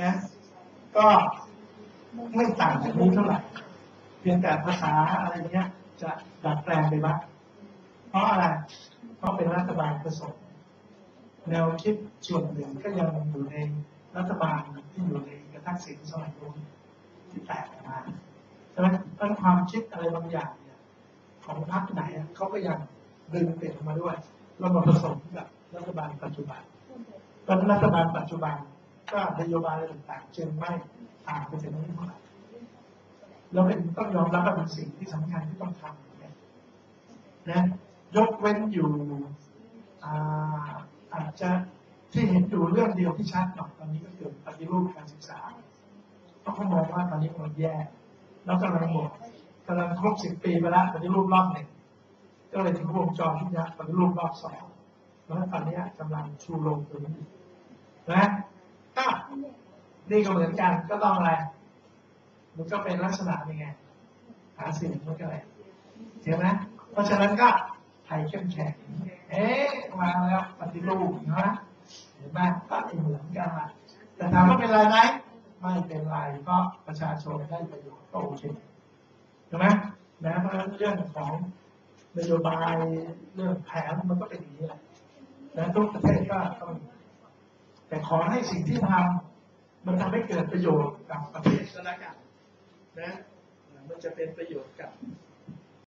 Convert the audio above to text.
นะก็ไม่ต่างจากนี้เท่าไหร่เพียงแต่ภาษาอะไรเนี้ย จะดัดแปลงไปบ้างเพราะอะไรเพราะเป็นรัฐบาลผสมแนวคิดส่วนหนึ่งก็ยังอยู่ในรัฐบาลที่อยู่ในกระทักษิณสมัยนู้นที่แตกออกมาใช่ไหมตั้งความคิดอะไรบางอย่างเนี่ย ของพรรคไหนเขาก็ยังดึงติดออกมาด้วยแล้วมาผสมกับรัฐบาลปัจจุบันตอนรัฐบาลปัจจุบัน ก็นโยบายอะไรต่างๆจึงไม่ต่างไปจากนี้เท่าไหร่เราเป็นต้องยอมรับว่าเป็นสิ่งที่สำคัญที่ต้องทำนี่ยนะยกเว้นอยู่อ่าอาจจะที่เห็นอยู่เรื่องเดียวที่ชัดหน่อยตอนนี้ก็คือปฏิรูปการศึกษาเพราะเขามองว่าตอนนี้มันแย่แล้วกำลังหมดกำลังครบสิบปีไปแล้วปฏิรูปรอบหนึ่งก็เลยถึงวงจรที่จะปฏิรูปรอบสองแล้วตอนนี้กำลังชูลงตัวนี้อีกนะ ก็นี่ก็เหมือนกันก็ต้องอะไร มันก็เป็นลักษณะยังไง หาเสียงมันก็อะไรเห็นไหมเพราะฉะนั้นก็ไทยเข้มแข็งเอ๊ะมาแล้วปฏิรูปนะเห็นไหมก็เหมือนกันละแต่ถามว่าเป็นไรไหมไม่เป็นไรเพราะประชาชนได้ประโยชน์ก็โอเคใช่ไหมนะเพราะฉะนั้นเรื่องของนโยบายเรื่องแผนมันก็เป็นอย่างนี้แหละนะทุกประเทศก็ต้อง แต่ขอให้สิ่งที่ทำมันทำให้เกิดประโยชน์กับประเทศก็แล้วกันนะมันจะเป็นประโยชน์กับ